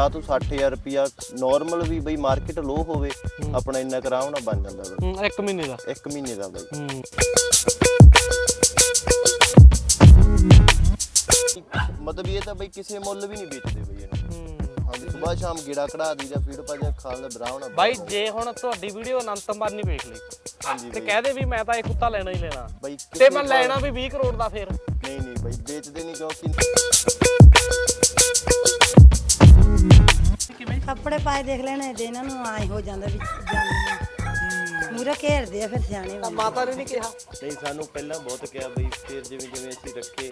50 ਤੋਂ 60000 ਰੁਪਿਆ ਨਾਰਮਲ ਵੀ ਬਈ ਮਾਰਕੀਟ ਲੋ ਹੋਵੇ ਆਪਣਾ ਇੰਨਾ ਕਰਾਉਣਾ ਬਣ ਜਾਂਦਾ ਬਈ। ਹੂੰ, ਇੱਕ ਮਹੀਨੇ ਦਾ। ਇੱਕ ਮਹੀਨੇ ਦਾ ਬਈ। ਹੂੰ। ਮਤਲਬ ਇਹ ਤਾਂ ਬਈ ਕਿਸੇ ਮੁੱਲ ਵੀ ਨਹੀਂ ਵੇਚਦੇ ਬਈ ਇਹਨੂੰ। ਹੂੰ। ਹਾਂਜੀ ਸਵੇਰ ਸ਼ਾਮ ਗੇੜਾ ਕਢਾ ਦੀਦਾ ਫੀਡ ਪਾ ਜਾ ਖਾਣ ਦਾ ਬਰਾਉਣਾ ਬਾਈ ਜੇ ਹੁਣ ਤੁਹਾਡੀ ਵੀਡੀਓ ਅਨੰਤ ਅੰਬਾਨੀ ਵੇਖ ਲਈ ਹਾਂਜੀ ਤੇ ਬਈ। ਕਹਦੇ ਵੀ ਮੈਂ ਤਾਂ ਇਹ ਕੁੱਤਾ ਲੈਣਾ ਹੀ ਲੈਣਾ। ਬਈ ਤੇ ਕਿਸੇ ਮੈਂ ਲੈਣਾ ਵੀ 20 ਕਰੋੜ ਦਾ ਫੇਰ। ਨਹੀਂ ਨਹੀਂ ਬਈ ਵੇਚਦੇ ਨਹੀਂ ਕਿਉਂਕਿ ਕੱਪੜੇ ਪਾਏ ਦੇਖ ਲੈਣੇ ਤੇ ਇਹਨਾਂ ਨੂੰ ਆਏ ਹੋ ਜਾਂਦਾ ਵੀ ਜਾਂਦੇ ਮੂਰੇ ਘੇਰਦੇ ਆ ਫਿਰ ਸਿਆਣੇ ਤਾਂ ਮਾਤਾ ਨੇ ਨਹੀਂ ਕਿਹਾ? ਨਹੀਂ ਸਾਨੂੰ ਪਹਿਲਾਂ ਬਹੁਤ ਕਿਹਾ ਬਈ ਫਿਰ ਜਿਵੇਂ ਜਿਵੇਂ ਅਸੀਂ ਰੱਖੇ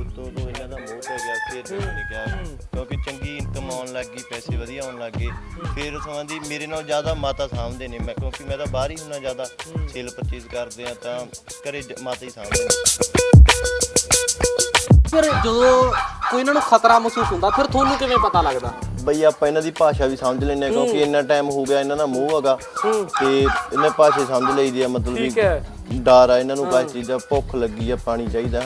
ਉਤੋਂ ਤੋਂ ਇਹਨਾਂ ਦਾ ਮੋਹ ਪੈ ਗਿਆ ਫਿਰ ਜਿਵੇਂ ਨੇ ਕਿਹਾ। ਕਿਉਂਕਿ ਚੰਗੀ ਇਨਕਮ ਆਉਣ ਲੱਗ ਗਈ ਪੈਸੇ ਵਧੀਆ ਆਉਣ ਲੱਗ ਗਏ। ਫਿਰ ਸੰਬੰਧੀ ਮੇਰੇ ਨਾਲ ਜ਼ਿਆਦਾ ਮਾਤਾ ਸਾਂਭਦੇ ਨੇ। ਮੈਂ ਕਿਉਂਕਿ ਮੈਂ ਤਾਂ ਬਾਹਰ ਹੀ ਹੁੰਨਾ ਜ਼ਿਆਦਾ। ਸੇਲ ਪਰਚੇਜ਼ ਕਰਦੇ ਆ ਤਾਂ ਘਰੇ ਮਾਤਾ ਹੀ ਸਾਂਭਦੇ ਨੇ। ਫਿਰ ਜਦੋਂ ਕੋਈ ਇਹਨਾਂ ਨੂੰ ਖਤਰਾ ਮਹਿਸੂਸ ਹੁੰਦਾ ਫਿਰ ਤੁਹਾਨੂੰ ਕਿਵੇਂ ਪਤਾ ਲੱਗਦਾ? ਬਈ ਆਪਾਂ ਇਹਨਾਂ ਦੀ ਭਾਸ਼ਾ ਵੀ ਸਮਝ ਲੈਂਦੇ ਆ ਕਿਉਂਕਿ ਇੰਨਾ ਟਾਈਮ ਹੋ ਗਿਆ ਇਹਨਾਂ ਦਾ ਮੂੰਹ ਹੈਗਾ ਤੇ ਇਹਨਾਂ ਭਾਸ਼ਾ ਸਮਝ ਲਈਦੀ ਆ ਮਤਲਬ ਠੀਕ ਹੈ। ਡਰ ਆ ਇਹਨਾਂ ਨੂੰ ਕਾਹ ਚੀਜ਼ ਦਾ ਭੁੱਖ ਲੱਗੀ ਆ ਪਾਣੀ ਚਾਹੀਦਾ।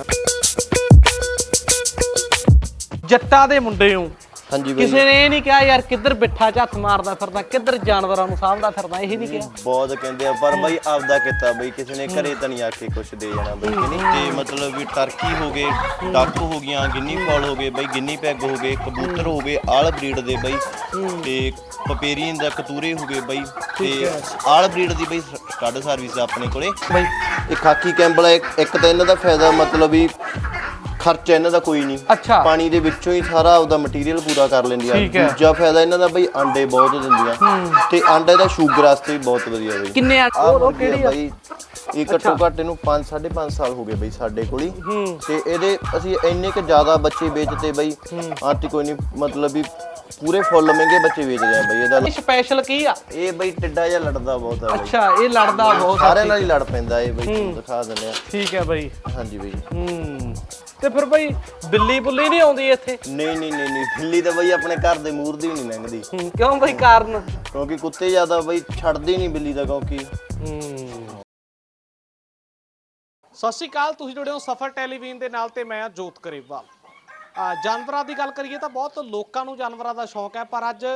ਜੱਟਾਂ ਦੇ ਮੁੰਡੇ ਹੋ ਹਾਂਜੀ ਬਈ। ਕਿਸੇ ਨੇ ਇਹ ਨਹੀਂ ਕਿਹਾ ਯਾਰ ਕਿੱਧਰ ਬਿੱਠਾ ਹੱਥ ਮਾਰਦਾ ਫਿਰਦਾ ਕਿੱਧਰ ਜਾਨਵਰਾਂ ਨੂੰ ਸਾਂਭਦਾ ਫਿਰਦਾ ਇਹ ਨਹੀਂ ਕਿਹਾ। ਬਹੁਤ ਕਹਿੰਦੇ ਆ ਪਰ ਬਈ ਆਪਦਾ ਕੀਤਾ ਬਈ ਕਿਸੇ ਨੇ ਘਰੇ ਤਾਂ ਨਹੀਂ ਆ ਕੇ ਕੁਛ ਦੇ ਜਾਣਾ ਬਈ ਕਿ ਨਹੀਂ? ਤੇ ਮਤਲਬ ਵੀ ਟਰਕੀ ਹੋ ਗਏ ਡੱਕ ਹੋ ਗਈਆਂ ਗਿੰਨੀ ਫੌਲ ਹੋ ਗਏ ਬਈ ਗਿੰਨੀ ਪੈਗ ਹੋ ਗਏ ਕਬੂਤਰ ਹੋ ਗਏ ਆਲ ਬਰੀਡ ਦੇ ਬਈ। ਤੇ ਪਪੇਰੀਨ ਦਾ ਕਤੂਰੇ ਹੋ ਗਏ ਬਈ। ਤੇ ਆਲ ਬਰੀਡ ਦੀ ਬਈ ਸਟੱਡ ਸਰਵਿਸ ਆਪਣੇ ਕੋਲੇ। ਬਈ। ਇਹ ਖਾਕੀ ਕੈਂਬਲ ਇੱਕ ਇੱਕ ਤਾਂ ਇਹਨਾਂ ਦਾ ਫਾਇਦਾ ਮਤਲਬ ਵੀ ਖਰਚਾ ਇਹਨਾਂ ਦਾ ਕੋਈ ਨਹੀਂ। ਅੱਛਾ। ਪਾਣੀ ਦੇ ਵਿੱਚੋਂ ਹੀ ਸਾਰਾ ਉਹਦਾ ਮਟੀਰੀਅਲ ਪੂਰਾ ਕਰ ਲੈਂਦੀਆਂ। ਠੀਕ ਹੈ। ਦੂਜਾ ਫਾਇਦਾ ਇਹਨਾਂ ਦਾ ਬਈ ਅੰਡੇ ਬਹੁਤ ਦਿੰਦੀਆਂ। ਤੇ ਅੰਡੇ ਦਾ ਸ਼ੂਗਰ ਵਾਸਤੇ ਵੀ ਬਹੁਤ ਵਧੀਆ ਬਈ। ਕਿੰਨੇ ਆ? ਆਹ ਉਹ ਕਿਹੜੀ ਆ? ਬਈ ਇਹ ਘੱਟੋ ਘੱਟ ਇਹਨੂੰ 5 5.5 ਸਾਲ ਹੋ ਗਏ ਬਈ ਸਾਡੇ ਕੋਲ ਹੀ। ਤੇ ਇਹਦੇ ਅਸੀਂ ਇੰਨੇ ਕ ਜ਼ਿਆਦਾ ਬੱਚੇ ਵੇਚਤੇ ਬਈ। ਆਂਟੀ ਕੋਈ ਨਹੀਂ ਮਤਲਬ ਵੀ ਪੂਰੇ ਫੁੱਲ ਮਹਿੰਗੇ ਬੱਚੇ ਵੇਚਦੇ ਆ ਬਈ ਇਹਦਾ ਇਹ ਸਪੈਸ਼ਲ ਕੀ ਆ? ਇਹ ਬਈ ਟਿੱਡਾ ਜਿਹਾ ਲੜਦਾ ਬਹੁਤ ਆ ਬਈ। ਅੱਛਾ ਇਹ ਲੜਦਾ ਬਹੁਤ ਆ। ਸਾਰਿਆਂ ਨਾਲ ਹੀ ਲੜ ਪੈਂਦਾ ਇਹ ਬਈ ਤੁਹਾਨੂੰ ਦਿਖਾ ਦਿੰਦੇ ਆ। ਠੀਕ ਹੈ ਬਈ। ਹਾਂਜੀ ਬਈ। ਹੂੰ। ਤੇ ਫਿਰ ਬਈ ਬਿੱਲੀ ਬੁੱਲੀ ਨਹੀਂ ਆਉਂਦੀ ਇੱਥੇ? ਨਹੀਂ ਨਹੀਂ ਨਹੀਂ ਨਹੀਂ ਬਿੱਲੀ ਤਾਂ ਬਈ ਆਪਣੇ ਘਰ ਦੇ ਮੂਰ ਦੀ ਵੀ ਨਹੀਂ ਲੰਘਦੀ। ਹੂੰ, ਕਿਉਂ ਬਈ ਕਾਰਨ? ਕਿਉਂਕਿ ਕੁੱਤੇ ਜ਼ਿਆਦਾ ਬਈ ਛੱਡਦੇ ਨਹੀਂ ਬਿੱਲੀ ਦਾ ਕਿਉਂਕਿ। ਹੂੰ। ਸਤਿ ਸ਼੍ਰੀ ਅਕਾਲ ਤੁਸੀਂ ਜੁੜੇ ਹੋ ਸਫਰ ਟੈਲੀਵਿਜ਼ਨ ਦੇ ਨਾਲ ਤੇ ਮੈਂ ਹਾਂ ਜੋਤ ਕਰੇਵਾਲ। ਆ ਜਾਨਵਰਾਂ ਦੀ ਗੱਲ ਕਰੀਏ ਤਾਂ ਬਹੁਤ ਲੋਕਾਂ ਨੂੰ ਜਾਨਵਰਾਂ ਦਾ ਸ਼ੌਂਕ ਹੈ ਪਰ ਅੱਜ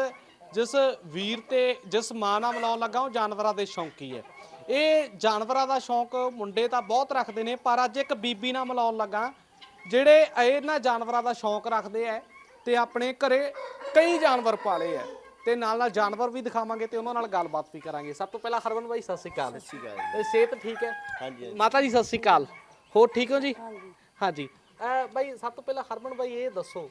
ਜਿਸ ਵੀਰ ਤੇ ਜਿਸ ਮਾਂ ਨਾਲ ਮਿਲਾਉਣ ਲੱਗਾ ਉਹ ਜਾਨਵਰਾਂ ਦੇ ਸ਼ੌਂਕੀ ਹੈ। ਇਹ ਜਾਨਵਰਾਂ ਦਾ ਸ਼ੌਂਕ ਮੁੰਡੇ ਤਾਂ ਬਹੁਤ ਰੱਖਦੇ ਨੇ ਪਰ ਅੱਜ ਇੱਕ ਬੀਬੀ ਨਾਲ ਮਿਲਾਉਣ ਲੱਗਾ ਜਿਹੜੇ ਇਹਨਾਂ ਜਾਨਵਰਾਂ ਦਾ ਸ਼ੌਂਕ ਰੱਖਦੇ ਐ ਤੇ ਆਪਣੇ ਘਰੇ ਕਈ ਜਾਨਵਰ ਪਾਲੇ ਐ। ਤੇ ਨਾਲ ਨਾਲ ਜਾਨਵਰ ਵੀ ਦਿਖਾਵਾਂਗੇ ਤੇ ਉਹਨਾਂ ਨਾਲ ਗੱਲਬਾਤ ਵੀ ਕਰਾਂਗੇ। ਸਭ ਤੋਂ ਪਹਿਲਾਂ ਹਰਮਨ ਬਾਈ ਸਤਿ ਸ਼੍ਰੀ ਅਕਾਲ। ਸ੍ਰੀ ਅਕਾਲ ਇਹ ਸਿਹਤ ਠੀਕ ਹੈ ਹਾਂਜੀ ਹਾਂਜੀ। ਮਾਤਾ ਜੀ ਸਤਿ ਸ਼੍ਰੀ ਅਕਾਲ। ਹੋਰ ਠੀਕ ਹੋ ਜੀ? ਹਾਂਜੀ। ਅਹ ਬਾਈ ਸਭ ਤੋਂ ਪਹਿਲਾਂ ਹਰਮਨ ਬਾਈ ਇਹ ਦੱਸੋ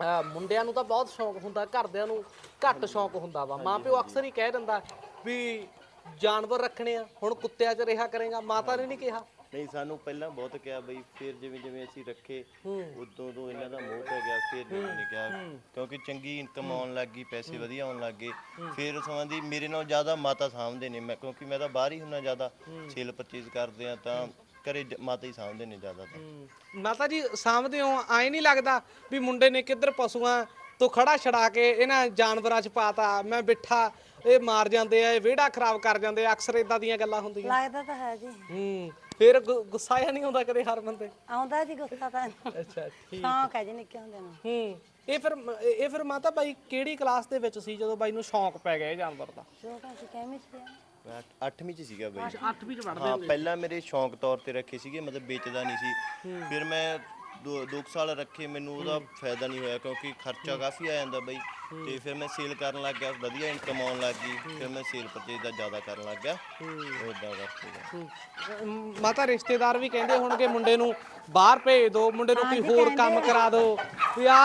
ਅਹ ਮੁੰਡਿਆਂ ਨੂੰ ਤਾਂ ਬਹੁਤ ਸ਼ੌਂਕ ਹੁੰਦਾ ਘਰਦਿਆਂ ਨੂੰ ਘੱਟ ਸ਼ੌਂਕ ਹੁੰਦਾ ਵਾ। ਮਾਂ ਪਿਓ ਅਕਸਰ ਹੀ ਕਹਿ ਦਿੰਦਾ ਵੀ ਜਾਨਵਰ ਰੱਖਣੇ ਆ ਹੁਣ ਕੁੱਤਿਆਂ 'ਚ ਰਿਹਾ ਕਰੇਗਾ ਮਾਤਾ ਨੇ ਨਹੀਂ ਕਿਹਾ? ਨਹੀਂ ਸਾਨੂੰ ਪਹਿਲਾਂ ਬਹੁਤ ਕਿਹਾ ਬਈ ਫਿਰ ਜਿਵੇਂ ਜਿਵੇਂ ਅਸੀਂ ਰੱਖੇ ਉਦੋਂ ਤੋਂ ਇਹਨਾਂ ਦਾ ਮੋਹ ਪੈ ਗਿਆ ਫਿਰ ਜਿਵੇਂ ਨੇ ਕਿਹਾ। ਕਿਉਂਕਿ ਚੰਗੀ ਇਨਕਮ ਆਉਣ ਲੱਗ ਗਈ ਪੈਸੇ ਵਧੀਆ ਆਉਣ ਲੱਗ ਗਏ। ਫਿਰ ਸੰਬੰਧੀ ਮੇਰੇ ਨਾਲ ਜ਼ਿਆਦਾ ਮਾਤਾ ਸਾਂਭਦੇ ਨੇ। ਮੈਂ ਕਿਉਂਕਿ ਮੈਂ ਤਾਂ ਬਾਹਰ ਹੀ ਹੁੰਨਾ ਜ਼ਿਆਦਾ। ਸੇਲ ਪਰਚੇਜ਼ ਕਰਦੇ ਆ ਤਾਂ ਘਰੇ ਜ- ਮਾਤਾ ਹੀ ਸਾਂਭਦੇ ਨੇ ਜ਼ਿਆਦਾ ਤਾਂ। ਮਾਤਾ ਜੀ ਸਾਹਮਣੇ ਹੋ ਆਏ ਨਹੀਂ ਲੱਗਦਾ ਵੀ ਮੁੰਡੇ ਨੇ ਕਿੱਧਰ ਪਸ਼ੂਆਂ ਤੋਂ ਖੜਾ ਛੜਾ ਕੇ ਇਹਨਾਂ ਜਾਨਵਰਾਂ 'ਚ ਪਾਤਾ ਮੈਂ ਬਿਠਾ ਇਹ ਮਾਰ ਜਾਂਦੇ ਆ ਇਹ ਵਿਹੜਾ ਖਰਾਬ ਕਰ ਜਾਂਦੇ ਆ ਅਕਸਰ ਇਦਾਂ ਦੀਆਂ ਗੱਲਾਂ ਹੁੰਦੀਆਂ। ਲੱਗਦਾ ਤਾਂ ਹੈ ਜੀ। ਹੂੰ ਫਿਰ ਗੁ- ਗੁੱਸਾ ਜਿਹਾ ਨਹੀਂ ਹੁੰਦਾ ਕਦੇ ਹਰ ਬੰਦੇ ਆਉਂਦਾ ਜੀ ਗੁੱਸਾ ਤਾਂ। ਅੱਛਾ ਠੀਕ। ਸ਼ੌਂਕ ਹੈ ਜੀ ਨਿੱਕੇ ਹੁੰਦੇ ਨੂੰ। ਹੂੰ ਇਹ ਫਿਰ ਮ- ਇਹ ਫਿਰ ਮਾਤਾ ਬਾਈ ਕਿਹੜੀ ਕਲਾਸ ਦੇ ਵਿੱਚ ਸੀ ਜਦੋਂ ਬਾਈ ਨੂੰ ਸ਼ੌਂਕ ਪੈ ਗਿਆ ਇਹ ਜਾਨਵਰ ਦਾ? ਛੋਟਾ ਸੀ ਕਿਵੇਂ ਸੀ? ਮੈਂ 8ਵੀਂ ਚ ਸੀਗਾ ਬਈ। 8ਵੀਂ ਚ ਪੜ੍ਹਦੇ ਹਾਂ ਪਹਿਲਾਂ ਮੇਰੇ ਸ਼ੌਂਕ ਤੌਰ ਤੇ ਰੱਖੇ ਸੀਗੇ ਮਤਲਬ ਵੇਚਦਾ ਨਹੀਂ ਸੀ। ਫਿਰ ਮੈਂ ਦੋ ਦੋ ਕੁ ਸਾਲ ਰੱਖੇ ਮੈਨੂੰ ਉਹਦਾ ਫਾਇਦਾ ਨਹੀਂ ਹੋਇਆ ਕਿਉਂਕਿ ਖਰਚਾ ਕਾਫੀ ਆ ਜਾਂਦਾ ਬਈ। ਤੇ ਫਿਰ ਮੈਂ ਸੇਲ ਕਰਨ ਲੱਗ ਗਿਆ ਵਧੀਆ ਇਨਕਮ ਆਉਣ ਲੱਗ ਗਈ ਫਿਰ ਮੈਂ ਸੇਲ ਪਰਚੇਜ਼ ਦਾ ਜ਼ਿਆਦਾ ਕਰਨ ਲੱਗ ਗਿਆ। ਉਦਾਂ ਕਰਕੇ। ਮਾਤਾ ਰਿਸ਼ਤੇਦਾਰ ਵੀ ਕਹਿੰਦੇ ਹੋਣਗੇ ਮੁੰਡੇ ਨੂੰ ਬਾਹਰ ਭੇਜ ਦਿਓ ਮੁੰਡੇ ਨੂੰ ਕੋਈ ਹੋਰ ਕੰਮ ਕਰਾ ਦਿਓ ਵੀ ਆ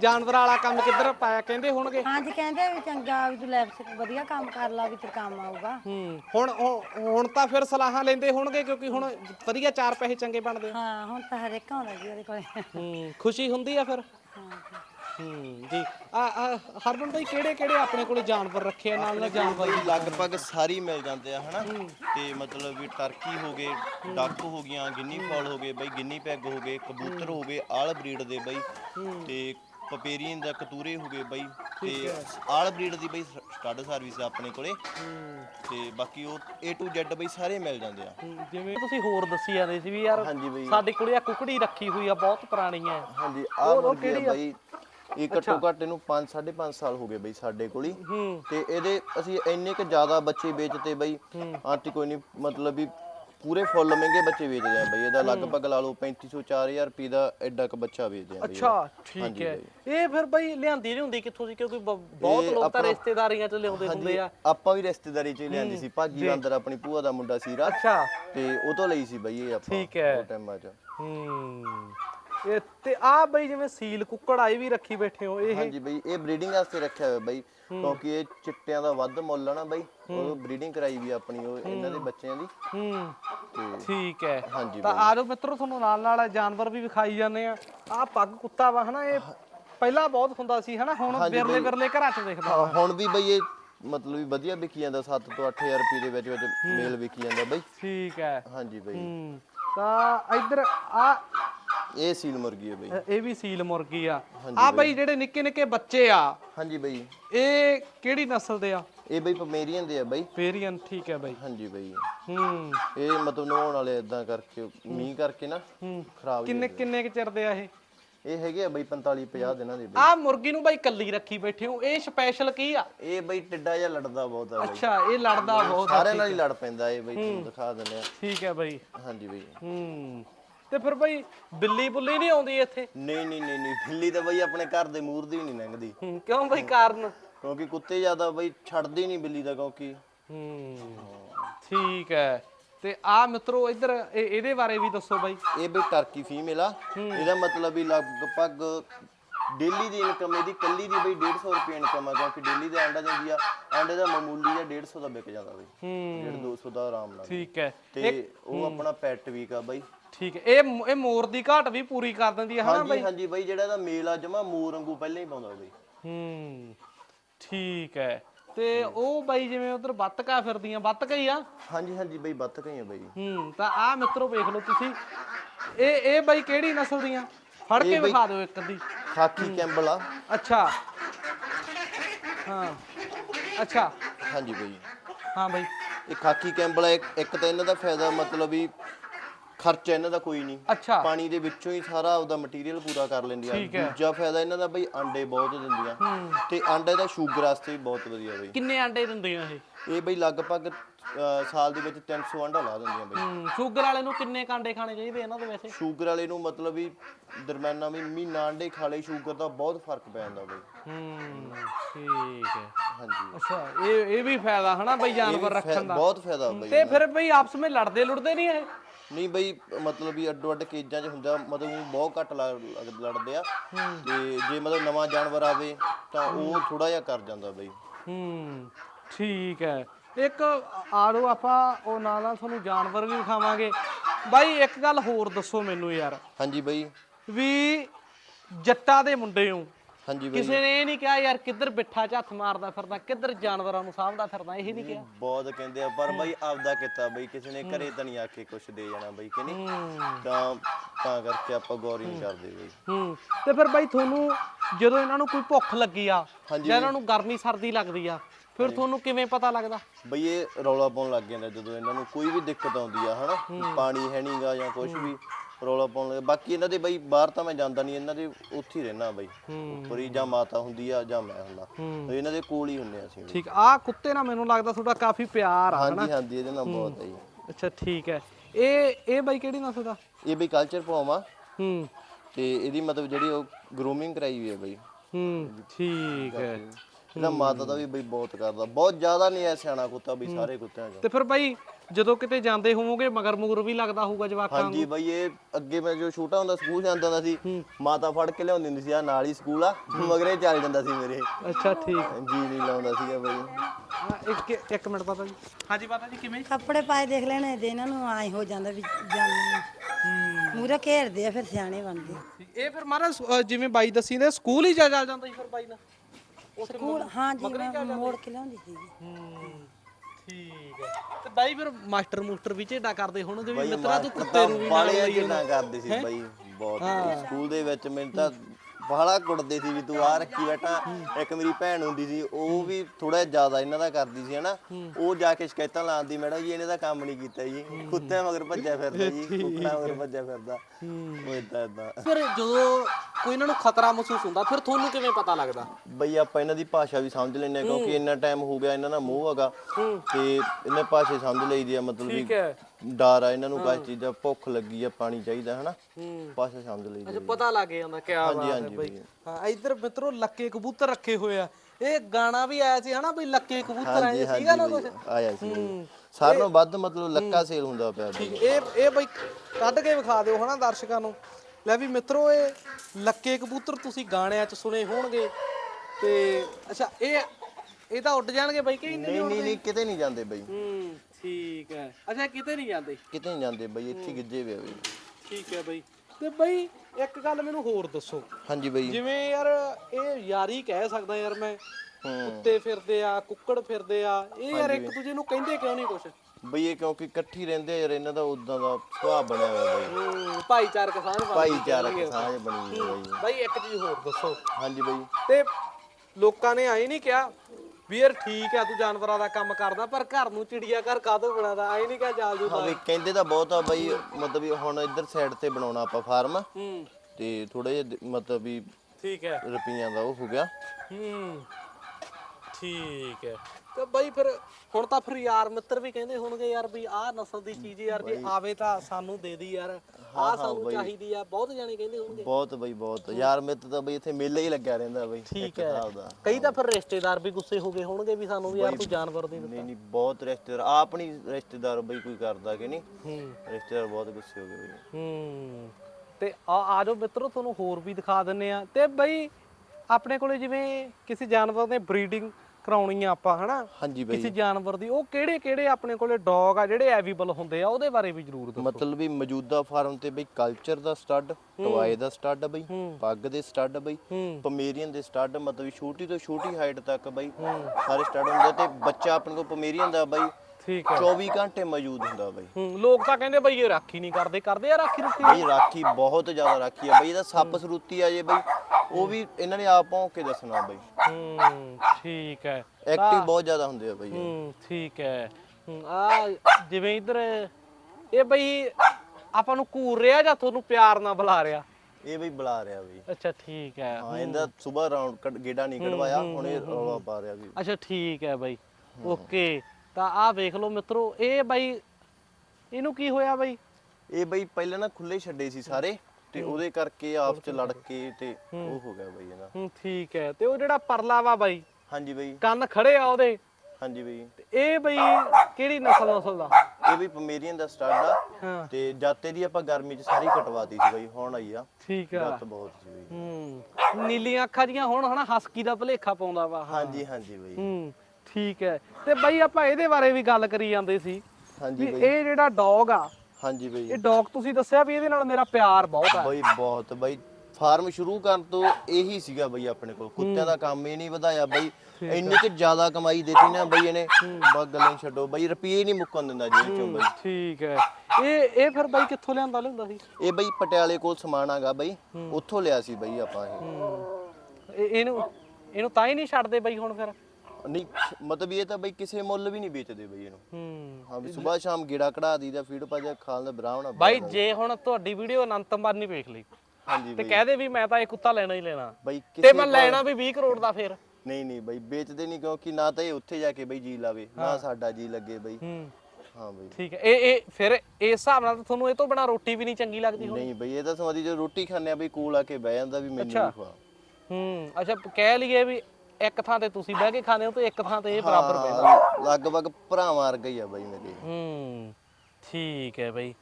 ਜਾਨਵਰਾਂ ਵਾਲਾ ਕੰਮ ਕਿੱਧਰ ਪਾਇਆ ਕਹਿੰਦੇ ਹੋਣਗੇ। ਹਾਂਜੀ ਕਹਿੰਦੇ ਵੀ ਚੰਗਾ ਵੀ ਤੂੰ ਲੈ ਵਧੀਆ ਕੰਮ ਕਰ ਲਾ ਵੀ ਤੇ ਕੰਮ ਆਊਗਾ। ਹੂੰ। ਹੁਣ ਹੁਣ- ਹੁਣ ਤਾਂ ਫਿਰ ਸਲਾਹਾਂ ਲੈਂਦੇ ਹੋਣਗੇ ਕਿਉਂਕਿ ਹੁਣ ਵਧੀਆ ਚਾਰ ਪੈਸੇ ਚੰਗੇ ਬਣਦੇ ਹਾਂ ਹੁਣ ਤਾਂ ਹਰ ਇੱਕ ਆਉਂਦਾ ਜੀ ਉਹਦੇ ਕੋਲੇ। ਹੂੰ। ਖੁਸ਼ੀ ਹੁੰਦੀ ਆ ਫਿਰ। ਹੂੰ ਜੀ। ਆ ਆ, ਹਰਮਨ ਭਾਈ ਕਿਹੜੇ ਕਿਹੜੇ ਆਪਣੇ ਕੋਲੇ ਜਾਨਵਰ ਰੱਖੇ ਆ? ਨਾਲ ਨਾਲ ਜਾਨਵਰ ਬਈ ਲਗਭਗ ਸਾਰੇ ਹੀ ਮਿਲ ਜਾਂਦੇ ਆ ਹਨਾ? ਤੇ ਮਤਲਬ ਵੀ ਟਰਕੀ ਹੋ ਗਏ ਡੱਕ ਹੋ ਗਈਆਂ ਗਿੰਨੀ ਫੌਲ ਹੋ ਗਏ ਬਈ ਗਿੰਨੀ ਪੈਗ ਹੋ ਗਏ ਕਬੂਤਰ ਹੋ। ਗਏ ਆਲ ਬਰੀਡ ਦੇ ਬਈ। ਤੇ ਪਪੇਰੀਨ ਦਾ ਕਤੂਰੇ ਹੋ ਗਏ ਬਈ। ਤੇ ਆਲ ਬਰੀਡ ਦੀ ਬਈ ਸਟੱਡ ਸਰਵਿਸ ਆਪਣੇ ਕੋਲੇ। ਤੇ ਬਾਕੀ ਉਹ A to Z ਬਈ ਸਾਰੇ ਮਿਲ ਜਾਂਦੇ ਆ। ਜਿਵੇਂ ਤੁਸੀਂ ਹੋਰ ਦੱਸੀ ਜਾਂਦੇ ਸੀ ਵੀ ਯਾਰ ਹਾਂਜੀ ਬਈ। ਸਾਡੀ ਕੁੜੀ ਆ ਕੁਕੜੀ ਰੱਖੀ ਹੋਈ ਆ ਬਹੁਤ ਪੁਰਾਣੀ ਹੈ। ਹਾਂਜੀ ਆਹ ਮੁਰਗੀ ਆ? ਬਈ ਇਹ ਘੱਟੋ ਘੱਟ ਇਹਨੂੰ 5 5.5 ਸਾਲ ਹੋ ਗਏ ਬਈ ਸਾਡੇ ਕੋਲ ਹੀ। ਤੇ ਇਹਦੇ ਅਸੀਂ ਇੰਨੇ ਕੁ ਜ਼ਿਆਦਾ ਬੱਚੇ ਵੇਚਤੇ ਬਈ ਆਂਟੀ ਕੋਈ ਨਹੀਂ ਮਤਲਬ ਵੀ ਪੂਰੇ ਫੁੱਲ ਮਹਿੰਗੇ ਬੱਚੇ ਵੇਚਦੇ ਆ ਬਈ। ਇਹਦਾ ਲਗਭਗ ਲਾ ਲਓ 3500 4000 ਰੁਪਏ ਦਾ ਐਡਾ ਕ ਬੱਚਾ ਵੇਚਦੇ ਆ ਬਈ ਅੱਛਾ। ਠੀਕ ਹੈ। ਇਹ ਫਿਰ ਬਈ ਲਿਆਂਦੀ ਨਹੀਂ ਹੁੰਦੀ ਕਿੱਥੋਂ ਸੀ ਕਿਉਂਕਿ ਬਹੁਤ ਲੋਕ ਤਾਂ ਰਿਸ਼ਤੇਦਾਰੀਆਂ ਚ ਲਿਆਉਂਦੇ ਹੁੰਦੇ ਆ। ਆਪਾਂ ਵੀ ਰਿਸ਼ਤੇਦਾਰੀ ਚ ਲਿਆਂਦੀ ਸੀ। ਭਾਜੀ ਅੰਦਰ ਆਪਣੀ ਭੂਆ ਦਾ ਮੁੰਡਾ ਸੀਰਾ ਅੱਛਾ। ਤੇ ਉਹ ਤੋਂ ਲਈ ਸੀ ਬਈ ਇਹ ਆਪਾਂ ਠੀਕ ਹੈ। ਉਹ ਟਾਈਮਾਂ ਚ। ਹੂੰ। ਇਹ ਤੇ ਆ ਬਈ ਜਿਵੇਂ ਸੀਲ ਕੁੱਕੜ ਆਈ ਵੀ ਰੱਖੀ ਬੈਠੇ ਹੋ ਇਹ ਹਾਂਜੀ ਬਈ ਇਹ ਬਰੀਡਿੰਗ ਵਾਸਤੇ ਰੱਖਿਆ ਹੋਇਆ ਬਈ ਕਿਉਂਕਿ ਇਹ ਚਿੱਟਿਆਂ ਦਾ ਵੱਧ ਮੁੱਲ ਆ ਨਾ ਬਈ ਉਹ ਬਰੀਡਿੰਗ ਕਰਾਈ ਵੀ ਆਪਣੀ ਉਹ ਇਹਨਾਂ ਦੇ ਬੱਚਿਆਂ ਦੀ। ਹੂੰ। ਠੀਕ ਹੈ। ਹਾਂਜੀ ਤਾਂ ਆ ਜਾਓ ਮਿੱਤਰੋ ਤੁਹਾਨੂੰ ਨਾਲ ਨਾਲ ਜਾਨਵਰ ਵੀ ਵਿਖਾਈ ਜਾਂਦੇ ਆ। ਆ ਪੱਗ ਕੁੱਤਾ ਵਾ ਹਨਾ ਇਹ ਪਹਿਲਾਂ ਬਹੁਤ ਹੁੰਦਾ ਸੀ ਹਨਾ ਹੁਣ ਵਿਰਲੇ ਵਿਰਲੇ ਘਰਾਂ ਚ ਦੇਖਦਾ ਹੁਣ ਵੀ ਬਈ ਇਹ ਮਤਲਬ ਵੀ ਵਧੀਆ ਵਿਕੀ ਜਾਂਦਾ 7 ਤੋਂ 8000 ਰੁਪਏ ਦੇ ਵਿੱਚ ਵਿੱਚ ਮੇਲ ਵਿਕੀ ਜਾਂਦਾ ਬਈ। ਠੀਕ ਹੈ। ਹਾਂਜੀ ਬਈ। ਤਾਂ ਇੱਧਰ ਆ ਇਹ ਸੀਲ ਮੁਰਗੀ ਹੈ ਬਈ। ਇਹ ਵੀ ਸੀਲ ਮੁਰਗੀ ਆ। ਆ ਬਈ। ਜਿਹੜੇ ਨਿੱਕੇ ਨਿੱਕੇ ਬੱਚੇ ਆ ਹਾਂਜੀ ਬਈ। ਇਹ ਕਿਹੜੀ ਨਸਲ ਦੇ ਆ? ਇਹ ਬਈ ਪਮੇਰੀਅਨ ਦੇ ਆ ਬਈ। ਫੇਰੀਅਨ ਠੀਕ ਹੈ ਬਈ। ਹਾਂਜੀ ਬਈ। ਹੂੰ। ਇਹ ਮਤਲਬ ਨਹਾਉਣ ਵਾਲੇ ਇਦਾਂ ਕਰਕੇ ਮੀਂਹ ਕਰਕੇ ਨਾ ਖਰਾਬ ਕਿੰਨੇ ਕਿੰਨੇ ਕੁ ਚਿਰ ਦੇ ਆ ਇਹ? ਇਹ ਹੈਗੇ ਆ ਬਈ 45 50 ਦਿਨਾਂ ਦੇ ਬਈ। ਆ ਮੁਰਗੀ ਨੂੰ ਬਾਈ ਕੱਲੀ ਰੱਖੀ ਬੈਠੇ ਹੋ। ਇਹ ਸਪੈਸ਼ਲ ਕੀ ਆ? ਇਹ ਬਈ ਟਿੱਡਾ ਜਿਹਾ ਲੜਦਾ ਬਹੁਤ ਆ ਬਈ। ਅੱਛਾ ਇਹ ਲੜਦਾ ਬਹੁਤ ਆ ਸਾਰਿਆਂ ਨਾਲ ਹੀ ਲੜ ਪੈਂਦਾ ਇਹ ਬਈ ਤੁਹਾਨੂੰ ਦਿਖਾ ਦਿੰਦੇ ਆ। ਠੀਕ ਹੈ ਬਾਈ। ਹਾਂਜੀ ਬਈ। ਹੂੰ। ਤੇ ਫਿਰ ਬਾਈ ਬਿੱਲੀ ਬੁੱਲੀ ਨਹੀਂ ਆਉਂਦੀ ਇੱਥੇ? ਨਹੀਂ ਨਹੀਂ ਨਹੀਂ ਨਹੀਂ। ਬਿੱਲੀ ਤਾਂ ਬਈ ਆਪਣੇ ਘਰ ਦੇ ਮੂਰ ਦੀ ਨਹੀਂ ਲੰਘਦੀ। ਹੂੰ, ਕਿਉਂ ਬਾਈ ਕਾਰਨ? ਕਿਉਂਕਿ ਕੁੱਤੇ ਜ਼ਿਆਦਾ ਬਈ ਛੱਡਦੇ ਨਹੀਂ ਬਿੱਲੀ ਦਾ ਕਿਉਂਕਿ। ਹੂੰ ਠੀਕ ਹੈ ਤੇ ਆ ਮਿੱਤਰੋ ਇੱਧਰ ਇਹ- ਇਹਦੇ ਬਾਰੇ ਵੀ ਦੱਸੋ ਬਾਈ। ਇਹ ਬਈ ਟਰਕੀ ਫੀਮੇਲ ਆ। ਇਹਦਾ ਮਤਲਬ ਵੀ ਲਗਭਗ ਡੇਲੀ ਦੀ ਇਨਕਮ ਇਹਦੀ ਕੱਲੀ ਦੀ ਬਈ 150 ਰੁਪਏ ਇਨਕਮ ਆ। ਕਿਉਂਕਿ ਡੇਲੀ ਦਾ ਅੰਡਾ ਦਿੰਦੀ ਆ। ਅੰਡੇ ਦਾ ਮਾਮੂਲੀ ਜਿਹਾ 150 ਦਾ ਵਿਕ ਜਾਂਦਾ ਬਈ। ਹੂੰ। 150 200 ਦਾ ਆਰਾਮ ਨਾਲ। ਠੀਕ ਹੈ ਤੇ ਉਹ ਆਪਣਾ ਪੈਟ ਵੀਕ ਆ ਬਈ। ਠੀਕ ਹੈ। ਇਹ ਇਹ ਮੋਰ ਦੀ ਘਾਟ ਵੀ ਪੂਰੀ ਕਰ ਦਿੰਦੀ ਹੈ ਹਨਾ ਹਾਂਜੀ ਹਾਂਜੀ ਬਈ ਜਿਹੜਾ ਇਹਦਾ ਮੇਲ ਆ ਜਮਾ ਮੋਰ ਵਾਂਗੂ ਪਹਿਲਾਂ ਹੀ ਪਾਉਂਦਾ ਬਈ। ਹੂੰ ਠੀਕ ਹੈ। ਤੇ ਉਹ ਬਾਈ ਜਿਵੇਂ ਉਧਰ ਬੱਤਕਾ ਫਿਰਦੀਆਂ ਬੱਤਕਾ ਹੀ ਆ? ਹਾਂਜੀ ਹਾਂਜੀ ਬਈ ਬੱਤ ਗਈ ਆ ਬਈ। ਹੂੰ ਤਾਂ ਆ ਮਿੱਤਰੋ ਵੇਖ ਲਓ ਤੁਸੀਂ। ਇਹ ਇਹ ਬਾਈ ਕਿਹੜੀ ਨਸਲ ਦੀਆਂ? ਫੜ ਕੇ ਵਿਖਾ ਦਿਓ ਇੱਕ ਅੱਧੀ। ਖਾਕੀ ਕੈਂਬਲ ਆ। ਅੱਛਾ। ਹਾਂ। ਅੱਛਾ। ਹਾਂਜੀ ਬਈ। ਹਾਂ ਬਾਈ। ਇਹ ਖਾਕੀ ਕੈਂਬਲ ਇੱਕ ਤਾਂ ਇਹਨਾਂ ਦਾ ਫਾਇਦਾ ਮਤਲਬ ਵੀ ਖਰਚਾ ਇਹਨਾਂ ਦਾ ਕੋਈ ਨਹੀਂ। ਅੱਛਾ। ਪਾਣੀ ਦੇ ਵਿੱਚੋਂ ਹੀ ਸਾਰਾ ਉਹਦਾ ਮਟੀਰੀਅਲ ਪੂਰਾ ਕਰ ਲੈਂਦੀ ਆ। ਠੀਕ ਹੈ। ਦੂਜਾ ਫਾਇਦਾ ਇਹਨਾਂ ਦਾ ਬਈ ਅੰਡੇ ਬਹੁਤ ਦਿੰਦੀਆਂ। ਤੇ ਅੰਡੇ ਦਾ ਸ਼ੂਗਰ ਵਾਸਤੇ ਵੀ ਬਹੁਤ ਵਧੀਆ ਬਈ। ਕਿੰਨੇ ਆਂਡੇ ਦਿੰਦੀਆਂ ਇਹ? ਇਹ ਬਈ ਲਗਭਗ ਅਹ, ਸਾਲ ਦੇ ਵਿੱਚ 300 ਅੰਡਾ ਲਾ ਦਿੰਦੀਆਂ ਬਈ। ਸ਼ੂਗਰ ਵਾਲੇ ਨੂੰ ਕਿੰਨੇ ਕਾਂਡੇ ਖਾਣੇ ਚਾਹੀਦੇ ਇਹਨਾਂ ਦੇ ਵੈਸੇ? ਸ਼ੂਗਰ ਵਾਲੇ ਨੂੰ ਮਤਲਬ ਵੀ ਦਰਮਿਆਨਾ ਵੀ ਮਹੀਨਾ ਅੰਡੇ ਖਾ ਲਏ ਸ਼ੂਗਰ ਦਾ ਬਹੁਤ ਫ਼ਰਕ ਪੈ ਜਾਂਦਾ ਬਈ। ਹੂੰ ਠੀਕ ਹੈ। ਹਾਂਜੀ। ਅੱਛਾ ਇਹ ਇਹ ਵੀ ਫਾਇਦਾ ਹਨਾ ਬਈ ਇਹ ਵੀ ਜਾਨਵਰ ਰੱਖਣ ਦਾ। ਬਹੁਤ ਫਾਇਦਾ ਬਈ ਤੇ ਫਿਰ ਬਈ ਆਪਸ ਵਿੱਚ ਲੜਦੇ ਲੁੜਦੇ ਨਹੀਂ ਇਹ? ਨਹੀਂ ਬਈ ਮਤਲਬ ਵੀ ਅੱਡੋ ਅੱਡ ਕੇਜਾਂ 'ਚ ਹੁੰਦਾ ਮਤਲਬ ਉਹ ਬਹੁਤ ਘੱਟ ਲੜ- ਲੜ- ਲੜਦੇ ਆ। ਤੇ ਜੇ ਮਤਲਬ ਨਵਾਂ ਜਾਨਵਰ ਆਵੇ ਤਾਂ ਉਹ ਥੋੜਾ ਜਿਹਾ ਕਰ ਜਾਂਦਾ ਬਈ। ਹੂੰ ਠੀਕ ਹੈ। ਇੱਕ ਆੜੋ ਆਪਾਂ ਉਹ ਨਾਲ ਨਾਲ ਤੁਹਾਨੂੰ ਜਾਨਵਰ ਵੀ ਵਿਖਾਵਾਂਗੇ। ਬਾਈ ਇੱਕ ਗੱਲ ਹੋਰ ਦੱਸੋ ਮੈਨੂੰ ਯਾਰ। ਹਾਂਜੀ ਬਈ। ਵੀ ਜੱਟਾਂ ਦੇ ਮੁੰਡੇ ਹੋ। ਹਾਂਜੀ ਬਈ। ਕਿਸੇ ਨੇ ਇਹ ਨਹੀਂ ਕਿਹਾ ਯਾਰ ਕਿੱਧਰ ਬਿੱਠਾ 'ਚ ਹੱਥ ਮਾਰਦਾ ਫਿਰਦਾ ਕਿੱਧਰ ਜਾਨਵਰਾਂ ਨੂੰ ਸਾਂਭਦਾ ਫਿਰਦਾ ਇਹ ਨਹੀਂ ਕਿਹਾ। ਬਹੁਤ ਕਹਿੰਦੇ ਆ ਪਰ ਬਈ ਆਪਦਾ ਕੀਤਾ ਬਈ ਕਿਸੇ ਨੇ ਘਰੇ ਤਾਂ ਨਹੀਂ ਆ ਕੇ ਕੁਛ ਦੇ ਜਾਣਾ ਬਈ ਕਿ ਨਹੀਂ? ਤਾਂ ਤਾਂ ਕਰਕੇ ਆਪਾਂ ਗੌਰ ਹੀ ਨਹੀਂ ਕਰਦੇ ਬਈ। ਹੂੰ ਤੇ ਫਿਰ ਬਾਈ ਤੁਹਾਨੂੰ ਜਦੋਂ ਇਹਨਾਂ ਨੂੰ ਕੋਈ ਭੁੱਖ ਲੱਗੀ ਆ ਜਾਂ ਇਹਨਾਂ ਨੂੰ ਗਰਮੀ ਸਰਦੀ ਲੱਗਦੀ ਆ ਫਿਰ ਤੁਹਾਨੂੰ ਕਿਵੇਂ ਪਤਾ ਲੱਗਦਾ? ਬਈ ਇਹ ਰੌਲਾ ਪਾਉਣ ਲੱਗ ਜਾਂਦਾ ਜਦੋਂ ਇਹਨਾਂ ਨੂੰ ਕੋਈ ਵੀ ਦਿੱਕਤ ਆਉਂਦੀ ਆ ਹਨਾ? ਪਾਣੀ ਹੈ ਨਹੀਂਗਾ ਜਾਂ ਕੁਝ ਵੀ। ਰੌਲਾ ਪਾਉਣ ਲੱਗ। ਬਾਕੀ ਇਹਨਾਂ ਦੇ ਬਈ ਬਾਹਰ ਤਾਂ ਮੈਂ ਜਾਂਦਾ ਨਹੀਂ ਇਹਨਾਂ ਦੇ ਉੱਥੇ ਹੀ ਰਹਿਣਾ ਬਈ। ਉੱਪਰ ਹੀ ਜਾਂ ਮਾਤਾ ਹੁੰਦੀ ਆ ਜਾਂ ਮੈਂ ਹੁੰਦਾ। ਤੇ ਇਹਨਾਂ ਦੇ ਕੋਲ ਹੀ ਹੁੰਨੇ ਆ ਅਸੀਂ ਵੀ। ਠੀਕ ਆ ਕੁੱਤੇ ਨਾਲ ਮੈਨੂੰ ਲੱਗਦਾ ਤੁਹਾਡਾ ਕਾਫੀ ਪਿਆਰ ਆ ਹਾਂਜੀ ਹਾਂਜੀ ਇਹਦੇ ਨਾਲ ਬਹੁਤ ਹੈ। ਜੀ। ਅੱਛਾ ਠੀਕ ਹੈ। ਇਹ ਇਹ ਬਾਈ ਕਿਹੜੀ ਨਸਲ ਦਾ ਇਹ ਬਈ ਕਲਚਰ ਪਾਉਮਾ ਹੂੰ। ਤੇ ਇਹਦੀ ਮਤਲਬ ਜਿਹੜੀ ਉਹ ਗਰੂਮਿੰਗ ਕਰਾਈ ਹੋਈ ਹੈ ਬਈ। ਹੂੰ ਠੀਕ ਹੈ। ਇਹਦਾ ਮਾਤਾ ਦਾ ਵੀ ਬਈ ਬਹੁਤ ਕਰਦਾ। ਬਹੁਤ ਜ਼ਿਆਦਾ ਨਹੀਂ ਐ ਸਿਆਣਾ ਕੁੱਤਾ ਵੀ ਸਾਰੇ ਕੁੱਤਿਆਂ ਚੋਂ। ਤੇ ਫਿਰ ਬਾਈ ਜਦੋਂ ਕਿਤੇ ਜਾਂਦੇ ਹੋਵੋਗੇ ਮਗਰ ਮੁਗਰ ਵੀ ਲੱਗਦਾ ਹੋਊਗਾ ਜਵਾਕਾਂ ਹਾਂਜੀ ਬਈ ਇਹ ਅੱਗੇ ਮੈਂ ਜੋ ਛੋਟਾ ਹੁੰਦਾ ਸਕੂਲ ਜਾਂਦਾ ਹੁੰਦਾ ਸੀ ਮਾਤਾ ਫੜ ਕੇ ਲਿਆਉਂਦੀ ਹੁੰਦੀ ਸੀ ਆ ਨਾਲ ਹੀ ਸਕੂਲ ਆ ਮਗਰੇ ਚੱਲ ਜਾਂਦਾ ਸੀ ਮੇਰੇ। ਅੱਛਾ ਠੀਕ। ਜੀ ਨਹੀਂ ਲਾਉਂਦਾ ਸੀਗਾ ਬਈ। ਹਾਂ, ਇੱਕ ਇੱਕ ਮਿੰਟ ਪਤਾ ਜੀ। ਹਾਂਜੀ ਪਤਾ ਜੀ ਕਿਵੇਂ? ਕੱਪੜੇ ਪਾਏ ਦੇਖ ਲੈਣੇ ਤੇ ਇਹਨਾਂ ਨੂੰ ਆਏ ਹੋ ਜਾਂਦਾ ਵੀ ਜਾਨ ਮੂਰੇ ਘੇਰਦੇ ਆ ਫਿਰ ਸਿਆਣੇ ਬਣਦੇ ਇਹ ਫਿਰ ਮਹਾਰਾਜ ਅ, ਜਿਵੇਂ ਬਾਈ ਦੱਸੀ ਨੇ ਸਕੂਲ ਹੀ ਜਾ ਜਾ ਜਾਂਦਾ ਸੀ ਫਿਰ ਬਾਈ ਨਾਲ? ਉੱਥੇ ਸਕੂਲ ਹਾਂ ਜੀ ਮੈਂ ਮੋੜ ਕੇ ਲਿਆਉਂਦੀ ਸੀ ਠੀਕ ਹੈ। ਤੇ ਬਾਈ ਫਿਰ ਮਾਸਟਰ ਮੂਸਟਰ ਵੀ ਝੇਡਾ ਕਰਦੇ ਹੋਣਗੇ ਵੀ ਮਿੱਤਰਾ ਤੂੰ ਕੁੱਤੇ ਨੂੰ ਵੀ ਨਾਲ ਬਾਲੇ ਲਈ ਕਰਦੇ ਸੀ ਬਈ ਬਹੁਤ ਸਕੂਲ ਦੇ ਵਿੱਚ ਮੈਨੂੰ ਤਾਂ ਬਾਹਲਾ ਕੁੱਟਦੇ ਸੀ ਵੀ ਤੂੰ ਆ ਰੱਖੀ ਬੈਠਾ। ਇੱਕ ਮੇਰੀ ਭੈਣ ਹੁੰਦੀ ਸੀ ਉਹ ਵੀ ਥੋੜਾ ਜ਼ਿਆਦਾ ਇਹਨਾਂ ਦਾ ਕਰਦੀ ਸੀ ਹਨਾ। ਉਹ ਜਾ ਕੇ ਸ਼ਿਕਾਇਤਾਂ ਲਾਉਂਦੀ ਮੈਡਮ ਜੀ ਇਹਨੇ ਤਾਂ ਕੰਮ ਨਹੀਂ ਕੀਤਾ ਜੀ। ਕੁੱਤਿਆਂ ਮਗਰ ਭੱਜਿਆ ਫਿਰਦਾ ਜੀ ਕੁੱਕੜਾਂ ਮਗਰ ਭੱਜਿਆ ਫਿਰਦਾ। ਉਹ ਇਦਾਂ ਇਦਾਂ ਫਿਰ ਜਦੋਂ ਕੋਈ ਇਹਨਾਂ ਨੂੰ ਖਤਰਾ ਮਹਿਸੂਸ ਹੁੰਦਾ ਫਿਰ ਤੁਹਾਨੂੰ ਕਿਵੇਂ ਪਤਾ ਲੱਗਦਾ? ਬਈ ਆਪਾਂ ਇਹਨਾਂ ਦੀ ਭਾਸ਼ਾ ਵੀ ਸਮਝ ਲੈਂਦੇ ਹਾਂ ਕਿਉਂਕਿ ਇੰਨਾ ਟਾਈਮ ਹੋ ਗਿਆ ਇਹਨਾਂ ਦਾ ਮੋਹ ਹੈਗਾ। ਤੇ ਇਹਨਾਂ ਭਾਸ਼ਾ ਸਮਝ ਲਈਦੀ ਆ ਮਤਲਬ ਵੀ ਠੀਕ ਹੈ। ਡਰ ਆ ਇਹਨਾਂ ਨੂੰ ਕਾਹ ਚੀਜ਼ ਦਾ ਭੁੱਖ ਲੱਗੀ ਆ ਪਾਣੀ ਚਾਹੀਦਾ ਹਨਾ? ਹੂੰ। ਭਾਸ਼ਾ ਸਮਝ ਲਈਦੀ ਅੱਛਾ ਪਤਾ ਲੱਗ ਜਾਂਦਾ ਕੀ ਬਾਤ ਹੈ ਹਾਂਜੀ ਬਈ। ਹਾਂ ਇੱਧਰ ਮਿੱਤਰੋ ਲੱਕੇ ਕਬੂਤਰ ਰੱਖੇ ਹੋਏ ਆ। ਇਹ ਗਾਣਾ ਵੀ ਆਇਆ ਸੀ ਹਨਾ ਬਈ ਲੱਕੇ ਕਬੂਤਰ ਆਏ ਹਾਂਜੀ ਸੀਗਾ ਨਾ ਹਾਂਜੀ ਕੁਝ ਬਈ, ਆਇਆ ਸੀ। ਬਈ। ਸਾਰਿਆਂ ਨਾਲੋਂ ਵੱਧ ਮਤਲਬ ਲੱਕਾ ਸੇਲ ਹੁੰਦਾ ਪਿਆ ਬਈ। ਠੀਕ ਇਹ ਇਹ ਬਈ ਕੱਢ ਕੇ ਵਿਖਾ ਦਿਓ ਹਨਾ ਦਰਸ਼ਕਾਂ ਨੂੰ। ਲੈ ਵੀ ਮਿੱਤਰੋ ਇਹ ਲੱਕੇ ਕਬੂਤਰ ਤੁਸੀਂ ਗਾਣਿਆਂ 'ਚ ਸੁਣੇ ਹੋਣਗੇ। ਤੇ ਅੱਛਾ ਇਹ ਇਹ ਤਾਂ ਉੱਡ ਜਾਣਗੇ ਬਈ ਕਿ ਨਹੀਂ ਨਹੀਂ ਨਹੀਂ ਕਿਤੇ ਨਹੀਂ ਜਾਂਦੇ ਬਈ। ਹੂੰ। ਠੀਕ ਹੈ। ਅੱਛਾ ਕਿਤੇ ਨਹੀਂ ਜਾਂਦੇ? ਕਿਤੇ ਨਹੀਂ ਜਾਂਦੇ ਬਈ ਇੱਥੇ ਗਿੱਜੇ ਵੇ ਬਈ। ਠੀਕ ਹੈ ਬਈ। ਤੇ ਬਈ ਇੱਕ ਗੱਲ ਮੈਨੂੰ ਹੋਰ ਦੱਸੋ। ਹਾਂਜੀ ਬਈ। ਜਿਵੇਂ ਯਾਰ ਇਹ ਯਾਰੀ ਕਹਿ ਸਕਦਾ ਯਾਰ ਮੈਂ। ਹੂੰ। ਕੁੱਤੇ ਫਿਰਦੇ ਆ ਕੁੱਕੜ ਫਿਰਦੇ ਆ। ਇਹ ਯਾਰ ਇੱਕ ਦੂਜੇ ਨੂੰ ਕਹਿੰਦੇ ਕਿਉਂ ਨਹੀਂ ਕੁਛ? ਬਈ ਇਹ ਕਿਉਂਕਿ ਇਕੱਠੀ ਰਹਿੰਦੇ ਆ ਯਾਰ ਇਹਨਾਂ ਦਾ ਉਦਾਂ ਦਾ ਸੁਭਾਅ ਬਣਿਆ ਹੋਇਆ ਬਈ। ਹੂੰ ਭਾਈਚਾਰਕ ਸਾਂਝ ਬਣ ਭਾਈਚਾਰਕ ਸਾਂਝ ਬਣੀ ਹੋਈ ਹੈ ਬਈ। ਬਈ ਇੱਕ ਚੀਜ਼ ਹੋਰ ਦੱਸੋ। ਹਾਂਜੀ ਬਈ। ਤੇ ਲੋਕਾਂ ਨੇ ਆਏ ਨਹੀਂ ਕਿਹਾ ਵੀ ਯਾਰ ਠੀਕ ਆ ਤੂੰ ਜਾਨਵਰਾਂ ਦਾ ਕੰਮ ਕਰਦਾ ਪਰ ਘਰ ਨੂੰ ਚਿੜੀਆ ਘਰ ਕਾਹਦੋਂ ਬਣਾਦਾ? ਆਏ ਨਹੀਂ ਕਿਹਾ ਜਾਲ ਜੂ ਹਾਂ ਵੀ ਕਹਿੰਦੇ ਤਾਂ ਬਹੁਤ ਆ ਬਈ ਮਤਲਬ ਵੀ ਹੁਣ ਇੱਧਰ ਸਾਈਡ ਤੇ ਬਣਾਉਣਾ ਆਪਾਂ ਫਾਰਮ ਹੂੰ। ਤੇ ਥੋੜਾ ਜਿਹਾ ਦ- ਮਤਲਬ ਵੀ ਠੀਕ ਹੈ। ਰੁਪਈਆਂ ਦਾ ਉਹ ਹੋ ਗਿਆ। ਹੂੰ। ਠੀਕ ਹੈ। ਤੇ ਬਈ ਫਿਰ ਹੁਣ ਤਾਂ ਫਿਰ ਯਾਰ ਮਿੱਤਰ ਵੀ ਕਹਿੰਦੇ ਹੋਣਗੇ ਯਾਰ ਵੀ ਆਹ ਨਸਲ ਦੀ ਚੀਜ਼ ਯਾਰ ਜੇ ਆਵੇ ਤਾਂ ਸਾਨੂੰ ਦੇ ਦੀ ਯਾਰ। ਆਹ ਸਾਨੂੰ ਚਾਹੀਦੀ ਆ। ਬਹੁਤ ਜਾਣੇ ਕਹਿੰਦੇ ਹੋਣਗੇ। ਬਹੁਤ ਬਈ ਬਹੁਤ। ਯਾਰ ਮਿੱਤ ਤਾਂ ਬਈ ਇੱਥੇ ਮੇਲਾ ਹੀ ਲੱਗਿਆ ਰਹਿੰਦਾ ਬਈ ਠੀਕ ਹੈ। ਕਈ ਤਾਂ ਫਿਰ ਰਿਸ਼ਤੇਦਾਰ ਵੀ ਗੁੱਸੇ ਹੋ ਗਏ ਹੋਣਗੇ ਵੀ ਸਾਨੂੰ ਵੀ ਯਾਰ ਤੂੰ ਜਾਨਵਰ ਦੇ ਨਹੀਂ ਨਹੀਂ ਬਹੁਤ ਰਿਸ਼ਤੇਦਾਰ ਆਪ ਨਹੀਂ ਰਿਸ਼ਤੇਦਾਰ ਬਈ ਕੋਈ ਕਰਦਾ ਕਿ ਨਹੀਂ? ਹੂੰ। ਰਿਸ਼ਤੇਦਾਰ ਬਹੁਤ ਗੁੱਸੇ ਹੋ ਗਏ ਬਈ। ਹੂੰ। ਤੇ ਆ ਆ ਜਾਓ ਮਿੱਤਰੋ ਤੁਹਾਨੂੰ ਹੋਰ ਵੀ ਦਿਖਾ ਦਿੰਨੇ ਆ। ਤੇ ਬਈ ਆਪਣੇ ਕੋਲੇ ਜਿਵੇਂ ਕਿਸੇ ਜਾਨਵਰ ਦੇ ਬਰੀਡਿੰਗ ਕਰਾਉਣੀ ਆ ਆਪਾਂ ਹਨਾ? ਹਾਂਜੀ ਬਈ। ਕਿਸੇ ਜਾਨਵਰ ਦੀ। ਉਹ ਕਿਹੜੇ ਕਿਹੜੇ ਆਪਣੇ ਕੋਲੇ ਡੌਗ ਆ ਜਿਹੜੇ ਐਵੀਬਲ ਹੁੰਦੇ ਆ ਉਹਦੇ ਬਾਰੇ ਵੀ ਜ਼ਰੂਰ ਦੱਸੋ। ਮਤਲਬ ਵੀ ਮੌਜੂਦਾ ਫਾਰਮ ਤੇ ਬਈ ਕਲਚਰ ਦਾ ਸਟੱਡ ਟਵਾਏ ਦਾ ਸਟੱਡ ਬਈ ਪੱਗ ਦੇ ਸਟੱਡ ਬਈ ਪਮੇਰੀਅਨ ਦੇ ਸਟੱਡ ਮਤਲਬ ਛੋਟੀ ਤੋਂ ਛੋਟੀ ਹਾਈਟ ਤੱਕ ਬਈ ਸਾਰੇ ਸਟੱਡ ਹੁੰਦੇ ਤੇ ਬੱਚਾ ਆਪਣੇ ਕੋਲ ਪਮੇਰੀਅਨ ਦਾ ਬਈ ਠੀਕ ਹੈ। 24 ਘੰਟੇ ਮੌਜੂਦ ਹੁੰਦਾ ਬਈ। ਲੋਕ ਤਾਂ ਕਹਿੰਦੇ ਬਈ ਇਹ ਰਾਖੀ ਨਹੀਂ ਕਰਦੇ। ਕਰਦੇ ਆ ਰਾਖੀ ਰੁੱਖੀ? ਬਈ ਰਾਖੀ ਬਹੁਤ ਜ਼ਿਆਦਾ ਰਾਖੀ ਆ ਬਈ ਇਹਦਾ ਸੱਪ ਸਰੂਤੀ ਆ ਜੇ ਬਈ ਉਹ ਵੀ ਇਹਨਾਂ ਨੇ ਆਪ ਭੌਂਕ ਕੇ ਦੱਸਣਾ ਬਈ। ਹੂੰ ਠੀਕ ਹੈ। ਐਕਟਿਵ ਬਹੁਤ ਜ਼ਿਆਦਾ ਹੁੰਦੇ ਆ ਬਈ ਇਹ। ਹੂੰ ਠੀਕ ਹੈ। ਆ ਜਿਵੇਂ ਇਧਰ ਇਹ ਬਈ ਆਪਾਂ ਨੂੰ ਘੂਰ ਰਿਹਾ ਜਾਂ ਤੁਹਾਨੂੰ ਪਿਆਰ ਨਾਲ ਬੁਲਾ ਰਿਹਾ? ਇਹ ਬਈ ਬੁਲਾ ਰਿਹਾ ਬਈ। ਅੱਛਾ ਠੀਕ ਹੈ। ਹਾਂ ਇਹਦਾ ਸਵੇਰ ਰਾਉਂਡ ਗੇੜਾ ਨਹੀਂ ਕਢਵਾਇਆ ਹੁਣ ਇਹ ਰੌਲਾ ਪਾ ਰਿਹਾ ਵੀ ਅੱਛਾ ਠੀਕ ਹੈ ਬਾਈ। ਓਕੇ। ਤਾਂ ਆਹ ਵੇਖ ਲਓ ਮਿੱਤਰੋ ਇਹ ਬਾਈ ਇਹਨੂੰ ਕੀ ਹੋਇਆ ਬਾਈ? ਇਹ ਬਈ ਪਹਿਲਾਂ ਨਾ ਖੁੱਲੇ ਛੱਡੇ ਸੀ ਸਾਰੇ। ਤੇ ਉਹਦੇ ਕਰਕੇ ਆਪਸ ਚ ਲੜ ਕੇ ਤੇ ਉਹ ਹੋ ਗਿਆ ਬਈ ਇਹਦਾ। ਹੂੰ ਠੀਕ ਹੈ। ਤੇ ਉਹ ਜਿਹੜਾ ਪਰਲਾ ਵਾ ਬਾਈ ਹਾਂਜੀ ਬਈ। ਕੰਨ ਖੜੇ ਆ ਉਹਦੇ। ਹਾਂਜੀ ਬਈ। ਤੇ ਇਹ ਬਈ ਕਿਹੜੀ ਨਸਲ ਨਸਲ ਦਾ? ਇਹ ਵੀ ਪਮੇਰੀਅਨ ਦਾ ਸਟਾਰਟ ਆ। ਤੇ ਜਾਤੇ ਦੀ ਆਪਾਂ ਗਰਮੀ ਚ ਸਾਰੀ ਕਟਵਾਤੀ ਸੀ ਬਈ ਹੁਣ ਆਈ ਆ। ਠੀਕ ਆ। ਜੱਤ ਬਹੁਤ ਸੀ ਬਈ। ਹੂੰ। ਨੀਲੀਆਂ ਅੱਖਾਂ ਜੀਆਂ ਹੁਣ ਹਨਾ ਹਸਕੀ ਦਾ ਭਲੇਖਾ ਪਾਉਂਦਾ ਵਾ। ਹਾਂਜੀ ਹਾਂਜੀ ਬਈ। ਹੂੰ ਠੀਕ ਹੈ। ਤੇ ਬਾਈ ਆਪਾਂ ਇਹਦੇ ਬਾਰੇ ਵੀ ਗੱਲ ਕਰੀ ਜਾਂਦੇ ਸੀ ਹਾਂਜੀ ਬਈ। ਇਹ ਜਿਹੜਾ ਡੌਗ ਆ ਹਾਂਜੀ ਬਈ। ਇਹ ਡੌਗ ਤੁਸੀਂ ਦੱਸਿਆ ਵੀ ਇਹਦੇ ਨਾਲ ਮੇਰਾ ਪਿਆਰ ਬਹੁਤ ਆ ਬਈ ਬਹੁਤ ਬਈ ਫਾਰਮ ਸ਼ੁਰੂ ਕਰਨ ਤੋਂ ਇਹੀ ਸੀਗਾ ਬਈ ਆਪਣੇ ਕੋਲ। ਕੁੱਤਿਆਂ ਦਾ ਕੰਮ ਹੀ ਨਹੀਂ ਵਧਾਇਆ ਬਈ। ਇੰਨੀ ਕਿ ਜ਼ਿਆਦਾ ਕਮਾਈ ਦਿੱਤੀ ਨਾ ਬਈ ਇਹਨੇ। ਬਸ ਗੱਲਾਂ ਛੱਡੋ ਬਈ ਰੁਪਏ ਨਹੀਂ ਮੁੱਕਣ ਦਿੰਦਾ ਜੇਬ ਚੋਂ ਬਈ। ਠੀਕ ਹੈ। ਇਹ ਇਹ ਫਿਰ ਬਾਈ ਕਿੱਥੋਂ ਲਿਆਂਦਾ ਲਿਆਂਦਾ ਸੀ? ਇਹ ਬਈ ਪਟਿਆਲੇ ਕੋਲ ਸਮਾਨ ਆਗਾ ਬਈ। ਉੱਥੋਂ ਲਿਆ ਸੀ ਬਈ ਆਪਾਂ ਇਹ- ਇਹਨੂੰ ਇਹਨੂੰ ਤਾਂ ਹੀ ਨਹੀਂ ਛੱਡਦੇ ਬਾਈ ਹੁਣ ਫਿਰ? ਨਹੀਂ ਮਤਲਬ ਇਹ ਤਾਂ ਬਈ ਕਿਸੇ ਮੁੱਲ ਵੀ ਨਹੀਂ ਵੇਚਦੇ ਬਈ ਇਹਨੂੰ। ਹੂੰ। ਹਾਂ ਵੀ ਸਵੇਰ ਸ਼ਾਮ ਗੇੜਾ ਕਢਾ ਦੀਦਾ ਫੀਡ ਪਾਜਾ ਖਾਣ ਦਾ ਬਰਾਵਣਾ ਬਾਈ ਜੇ ਹੁਣ ਤੁਹਾਡੀ ਵੀਡੀਓ ਅਨੰਤ ਅੰਬਾਨੀ ਵੇਖ ਲਈ ਹਾਂਜੀ ਤੇ ਕਹਦੇ ਵੀ ਮੈਂ ਤਾਂ ਇਹ ਕੁੱਤਾ ਲੈਣਾ ਹੀ ਲੈਣਾ। ਬਈ ਤੇ ਮੈਂ ਲੈਣਾ ਵੀ 20 ਕਰੋੜ ਦਾ ਫਿਰ। ਨਹੀਂ ਨਹੀਂ ਬਈ ਵੇਚਦੇ ਨਹੀਂ ਕਿਉਂਕਿ ਨਾ ਤਾਂ ਇਹ ਉੱਥੇ ਜਾ ਕੇ ਬਈ ਜੀ ਲਾਵੇ ਨਾ ਸਾਡਾ ਜੀ ਲੱਗੇ ਬਈ। ਹੂੰ। ਹਾਂ ਬਈ। ਠੀਕ ਹੈ ਇਹ ਇਹ ਫਿਰ ਇਸ ਹਿਸਾਬ ਨਾਲ ਤਾਂ ਤੁਹਾਨੂੰ ਇਹ ਤੋਂ ਬਿਨਾ ਰੋਟੀ ਵੀ ਨਹੀਂ ਚੰਗੀ ਲੱਗਦੀ ਹੁਣ। ਨਹੀਂ ਬਈ ਇਹ ਤਾਂ ਸਮਾਦੀ ਜੋ ਰੋਟੀ ਖਾਂਦੇ ਆ ਬਈ ਕੋਲ ਆ ਕੇ ਬਹਿ ਜਾਂਦਾ ਵੀ ਮੈਨੂੰ ਖਵਾ। ਹੂੰ ਅੱਛਾ ਕਹਿ ਲਈਏ ਵੀ ਇੱਕ ਥਾਂ ਤੇ ਤੁਸੀਂ ਬਹਿ ਕੇ ਖਾਂਦੇ ਹੋ ਤੇ ਇੱਕ ਥਾਂ ਤੇ ਇਹ ਬਰਾਬਰ ਬਹਿੰਦਾ ਹਾਂ, ਲਗਭਗ ਭਰਾਵਾਂ ਵਰਗਾ ਹੀ ਆ ਬਈ ਮੇਰੇ। ਹੂੰ ਠੀਕ ਹੈ ਬਾਈ।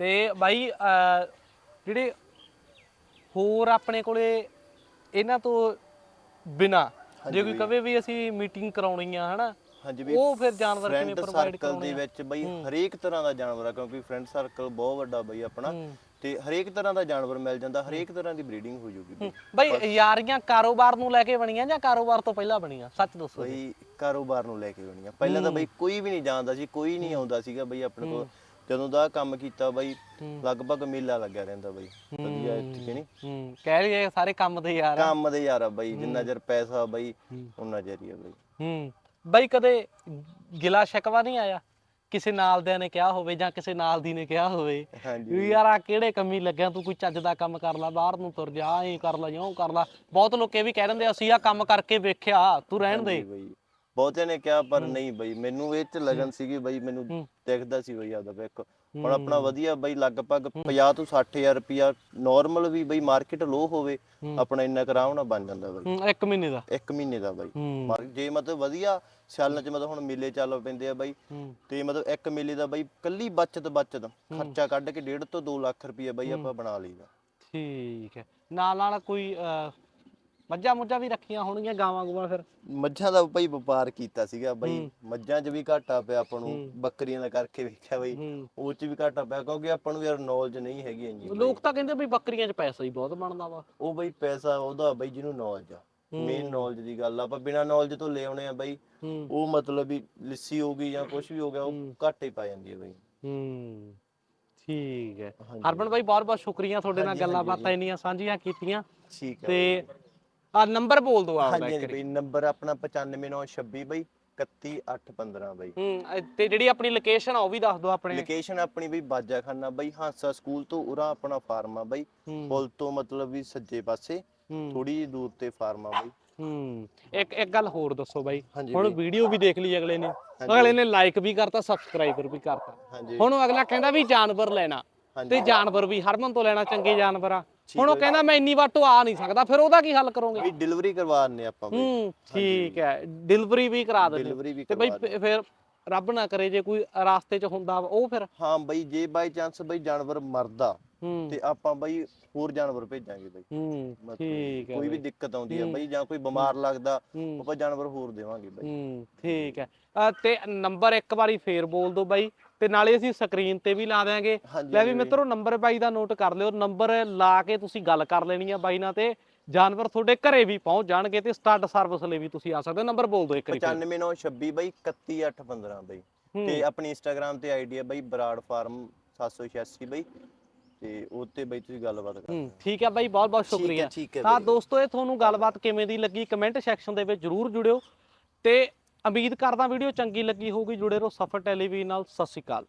ਤੇ ਬਾਈ ਅਹ, ਜਿਹੜੇ ਹੋਰ ਆਪਣੇ ਕੋਲੇ ਇਹਨਾਂ ਤੋਂ ਬਿਨਾ ਜੇ ਕੋਈ ਕਵੇ ਵੀ ਅਸੀਂ ਮੀਟਿੰਗ ਕਰਾਉਣੀ ਆ ਹਨਾ ਹਾਂਜੀ ਵੀ ਉਹ ਫਿਰ ਜਾਨਵਰ ਕਿਵੇਂ ਫਰੈਂਡ ਪ੍ਰੋਵਾਈਡ ਸਰਕਲ ਦੇ ਵਿੱਚ ਬਈ ਹਰੇਕ ਤਰ੍ਹਾਂ ਦਾ ਜਾਨਵਰ ਆ ਕਿਉਂਕਿ ਫਰੈਂਡ ਸਰਕਲ ਬਹੁਤ ਵੱਡਾ ਬਈ ਆਪਣਾ। ਤੇ ਹਰੇਕ ਤਰ੍ਹਾਂ ਦਾ ਜਾਨਵਰ ਮਿਲ ਜਾਂਦਾ ਹਰੇਕ ਤਰ੍ਹਾਂ ਦੀ ਬਰੀਡਿੰਗ ਹੋ ਜੂਗੀ। ਬਈ ਯਾਰੀਆਂ ਕਾਰੋਬਾਰ ਨੂੰ ਲੈ ਕੇ ਬਣੀਆਂ ਜਾਂ ਕਾਰੋਬਾਰ ਤੋਂ ਪਹਿਲਾਂ ਬਣੀਆਂ? ਸੱਚ ਦੱਸੋ ਬਈ ਕਾਰੋਬਾਰ ਨੂੰ ਲੈ ਕੇ ਹੋਣੀ ਆ ਪਹਿਲਾਂ ਤਾਂ ਬਈ ਕੋਈ ਵੀ ਨਹੀਂ ਜਾਣਦਾ ਸੀ ਕੋਈ ਨਹੀਂ ਆਉਂਦਾ ਸੀਗਾ ਬਈ ਆਪਣੇ ਕੋਲ। ਜਦੋਂ ਦਾ ਕੰਮ ਕੀਤਾ ਬਈ ਲਗਭਗ ਮੇਲਾ ਲੱਗਿਆ ਰਹਿੰਦਾ ਬਈ। ਵਧੀਆ ਠੀਕ ਹੈ ਨਹੀਂ ਹੂੰ ਕਹਿ ਲਈਏ ਸਾਰੇ ਕੰਮ ਦੇ ਯਾਰ ਆ। ਕੰਮ ਦੇ ਯਾਰ ਆ ਬਈ ਜਿੰਨਾ ਚਿਰ ਪੈਸਾ ਬਈ ਉਹਨਾਂ ਚਿਰ ਹੀ ਆ ਬਈ। ਹੂੰ। ਬਾਈ ਕਦੇ ਗਿਲਾ ਸ਼ਿਕਵਾ ਨਹੀਂ ਆਇਆ? ਕਿਸੇ ਨਾਲ ਦਿਆਂ ਨੇ ਕਿਹਾ ਹੋਵੇ ਜਾਂ ਕਿਸੇ ਨਾਲ ਦੀ ਨੇ ਕਿਹਾ ਹੋਵੇ ਹਾਂਜੀ। ਵੀ ਯਾਰ ਆ ਕਿਹੜੇ ਕੰਮੀ ਲੱਗਿਆ ਤੂੰ ਕੋਈ ਚੱਜ ਦਾ ਕੰਮ ਕਰ ਲੈ ਬਾਹਰ ਨੂੰ ਤੁਰ ਜਾ ਐਂ ਕਰ ਲੈ ਜਿਉਂ ਕਰ ਲੈ। ਬਹੁਤ ਲੋਕ ਇਹ ਵੀ ਕਹਿ ਦਿੰਦੇ ਅਸੀਂ ਆ ਕੰਮ ਕਰਕੇ ਵੇਖਿਆ ਤੂੰ ਰਹਿਣ ਦੇ। ਬਹੁਤਿਆਂ ਨੇ ਕਿਹਾ ਪਰ ਨਹੀਂ ਬਈ ਮੈਨੂੰ ਇਹ ਚ ਲਗਨ ਸੀਗੀ ਬਈ ਮੈਨੂੰ। ਦਿਖਦਾ ਸੀ ਬਈ ਆਦਾ ਵੇਖ। ਹੁਣ ਆਪਣਾ ਵਧੀਆ ਬਈ ਲਗਭਗ 50 ਤੋਂ 60000 ਰੁਪਿਆ ਨਾਰਮਲ ਵੀ ਬਈ ਮਾਰਕੀਟ ਲੋ ਹੋਵੇ ਆਪਣਾ ਇੰਨਾ ਕਰਾਉਣਾ ਬਣ ਜਾਂਦਾ ਬਈ। ਹੂੰ, ਇੱਕ ਮਹੀਨੇ ਦਾ। ਇੱਕ ਮਹੀਨੇ ਦਾ ਬਈ। ਜੇ ਮਤਲਬ ਵਧੀਆ ਸਾਲਾਂ ਚ ਮਤਲਬ ਹੁਣ ਮੇਲੇ ਚੱਲ ਪੈਂਦੇ ਆ ਬਈ। ਤੇ ਮਤਲਬ ਇੱਕ ਮੇਲੇ ਦਾ ਬਈ ਕੱਲੀ ਬਚਤ ਬਚਤ ਖਰਚਾ ਕੱਢ ਕੇ 1.5 ਤੋਂ 2 ਲੱਖ ਰੁਪਏ ਬਈ ਆਪਾਂ ਬਣਾ ਲਈਦਾ। ਠੀਕ ਹੈ। ਨਾਲ ਨਾਲ ਕੋਈ ਮੱਝਾਂ ਮੁੱਝਾਂ ਵੀ ਰੱਖੀਆਂ ਹੋਣਗੀਆਂ ਗਾਵਾਂ ਗੂਵਾਂ ਫਿਰ? ਮੱਝਾਂ ਦਾ ਬਈ ਵਪਾਰ ਕੀਤਾ ਸੀਗਾ ਬਈ। ਮੱਝਾਂ 'ਚ ਵੀ ਘਾਟਾ ਪਿਆ ਆਪਾਂ ਨੂੰ ਬੱਕਰੀਆਂ ਦਾ ਕਰਕੇ ਵੇਖਿਆ ਬਈ। ਹੂੰ। ਉਹ 'ਚ ਵੀ ਘਾਟਾ ਪਿਆ ਕਿਉਂਕਿ ਆਪਾਂ ਨੂੰ ਯਾਰ ਨੌਲੇਜ ਨਹੀਂ ਹੈਗੀ ਇੰਨੀ ਬਈ। ਲੋਕ ਤਾਂ ਕਹਿੰਦੇ ਵੀ ਬੱਕਰੀਆਂ 'ਚ ਪੈਸਾ ਹੀ ਬਹੁਤ ਬਣਦਾ ਵਾ। ਉਹ ਬਈ ਪੈਸਾ ਉਹਦਾ ਬਈ ਜਿਹਨੂੰ ਨੌਲੇਜ ਆ। ਮੇਨ ਨੌਲੇਜ ਦੀ ਗੱਲ ਆ। ਆਪਾਂ ਬਿਨਾ ਨੌਲੇਜ ਤੋਂ ਲੈ ਆਉਣੇ ਆ ਬਈ। ਹੂੰ। ਉਹ ਮਤਲਬ ਵੀ ਲਿੱਸੀ ਹੋ ਗਈ ਜਾਂ ਕੁਝ ਵੀ ਹੋ ਗਿਆ ਉਹ ਘਾਟੇ ਪਾ ਜਾਂਦੀ ਹੈ ਬਈ। ਹੂੰ। ਠੀਕ ਹੈ। ਹਾਂਜੀ। ਹਰਮਨ ਭਾਈ ਬਹੁਤ ਬਹੁਤ ਸ਼ੁਕਰੀਆ ਤੁਹਾਡੇ ਨਾਲ ਹਾਂਜੀ, ਗੱਲਾਂ ਹਾਂਜੀ, ਬਾਤਾਂ ਇੰਨੀਆਂ ਸਾਂਝੀਆਂ ਕੀਤੀਆਂ। ਠੀਕ ਹੈ ਤੇ ਆ ਨੰਬਰ ਬੋਲ ਦਿਓ ਆਪਦਾ ਹਾਂਜੀ ਇੱਕ ਹਾਂਜੀ ਬਈ ਨੰਬਰ ਆਪਣਾ 95926 ਬਈ 31815 ਬਈ। ਹੂੰ ਅ, ਤੇ ਜਿਹੜੀ ਆਪਣੀ ਲੋਕੇਸ਼ਨ ਆ ਉਹ ਵੀ ਦੱਸ ਦਿਓ ਆਪਣੇ। ਲੋਕੇਸ਼ਨ ਆਪਣੀ ਬਈ ਬਾਜਾਖਾਨਾ ਬਈ ਹਾਂਸਾ ਸਕੂਲ ਤੋਂ ਉਰਾ ਆਪਣਾ ਫਾਰਮ ਆ ਬਈ। ਹੂੰ। ਪੁਲ ਤੋਂ ਮਤਲਬ ਵੀ ਸੱਜੇ ਪਾਸੇ ਹੂੰ। ਥੋੜੀ ਜਿਹੀ ਦੂਰ ਤੇ ਫਾਰਮ ਆ ਬਈ। ਹੂੰ ਇੱਕ ਇੱਕ ਗੱਲ ਹੋਰ ਦੱਸੋ ਬਾਈ। ਹਾਂਜੀ ਹੁਣ ਵੀਡੀਓ ਵੀ ਦੇਖ ਲਈ ਅਗਲੇ ਨੇ। ਅਗਲੇ ਨੇ ਲਾਈਕ ਵੀ ਕਰਤਾ ਸਬਸਕ੍ਰਾਈਬਰ ਵੀ ਕਰਤਾ। ਹਾਂਜੀ। ਹੁਣ ਉਹ ਅਗਲਾ ਕਹਿੰਦਾ ਵੀ ਜਾਨਵਰ ਲੈਣਾ। ਹਾਂਜੀ। ਤੇ ਜਾਨਵਰ ਵੀ ਹਰਮਨ ਤੋਂ ਲੈਣਾ ਚੰਗੇ ਜਾਨਵਰ ਆ। ਹੁਣ ਉਹ ਕਹਿੰਦਾ ਮੈਂ ਇੰਨੀ ਵਾਰ ਤੋਂ ਆ ਨਹੀਂ ਸਕਦਾ ਫਿਰ ਉਹਦਾ ਕੀ ਹੱਲ ਕਰੋਗੇ? ਵੀ ਡਿਲੀਵਰੀ ਕਰਵਾਉਣੇ ਆਪਾਂ ਬਈ। ਹੂੰ ਠੀਕ ਹੈ। ਡਿਲੀਵਰੀ ਵੀ ਕਰਾ ਦਿੰਦੇ ਡਿਲੀਵਰੀ ਵੀ ਤੇ ਬਈ ਫਿਰ- ਰੱਬ ਨਾ ਕਰੇ ਜੇ ਕੋਈ ਰਾਸਤੇ 'ਚ ਹੁੰਦਾ ਵਾ, ਉਹ ਫਿਰ। ਹਾਂ ਬਈ ਜੇ ਬਾਈ ਚਾਂਸ ਬਈ ਜਾਨਵਰ ਮਰਦਾ ਤੇ ਆਪਾਂ ਬਈ ਹੋਰ ਜਾਨਵਰ ਭੇਜਾਂਗੇ ਬਈ। ਹੂੰ ਮਤਲਬ ਠੀਕ ਹੈ ਕੋਈ ਵੀ। ਦਿੱਕਤ ਆਉਂਦੀ ਹੈ। ਬਈ ਜਾਂ ਕੋਈ ਬਿਮਾਰ ਲੱਗਦਾ ਆਪਾਂ ਜਾਨਵਰ ਹੋਰ ਦੇਵਾਂਗੇ ਬਈ। ਹੂੰ ਠੀਕ ਹੈ। ਤੇ ਨੰਬਰ ਇੱਕ ਵਾਰੀ ਫੇਰ ਬੋਲ ਦਿਓ ਬਾਈ ਤੇ ਨਾਲੇ ਅਸੀਂ ਸਕਰੀਨ ਤੇ ਵੀ ਲਾ ਹਾਂਜੀ ਲੈ ਵੀ ਮਿੱਤਰੋ ਨੰਬਰ ਬਾਈ ਦਾ ਨੋਟ ਕਰ ਲਿਓ। ਨੰਬਰ ਲਾ ਕੇ ਤੁਸੀਂ ਗੱਲ ਕਰ ਲੈਣੀ ਆ ਬਾਈ ਨਾਲ ਤੇ ਜਾਨਵਰ ਤੁਹਾਡੇ ਘਰੇ ਵੀ ਪਹੁੰਚ ਜਾਣਗੇ ਤੇ ਸਟੱਡ ਸਰਵਿਸ ਲਈ ਵੀ ਤੁਸੀਂ ਆ ਸਕਦੇ ਹੋ। ਨੰਬਰ ਬੋਲ ਦਿਓ ਇੱਕ ਵਾਰੀ ਫਿਰ। 95926 ਬਈ 31815 ਬਈ। ਹੂੰ। ਤੇ ਆਪਣੀ ਇੰਸਟਾਗ੍ਰam ਤੇ ਆਈਡੀ ਹੈ ਬਈ ਬਰਾੜ ਫਾਰਮ 786 ਬਈ। ਤੇ ਉਹ ਤੇ ਬਈ ਤੁਸੀਂ ਗੱਲਬਾਤ ਕਰ ਹੂੰ। ਠੀਕ ਹੈ ਬਾਈ ਬਹੁਤ ਬਹੁਤ ਸ਼ੁਕਰੀਆ। ਠੀਕ ਹੈ ਤਾਂ ਬਾਈ। ਦੋਸਤੋ ਇਹ ਤੁਹਾਨੂੰ ਗੱਲਬਾਤ ਕਿਵੇਂ ਦੀ ਲੱਗੀ ਕਮੈਂਟ ਸੈਕਸ਼ਨ ਦੇ ਵਿੱਚ ਜਰੂਰ ਜੁੜਿਓ। ਤੇ ਉਮੀਦ ਕਰਦਾ ਵੀਡੀਓ ਚੰਗੀ ਲੱਗੀ ਹੋਊਗੀ। ਜੁੜੇ ਰਹੋ ਸਫਰ ਟੈਲੀਵਿਜ਼ਨ ਨਾਲ। ਸਤਿ ਸ਼੍ਰੀ ਅਕਾਲ।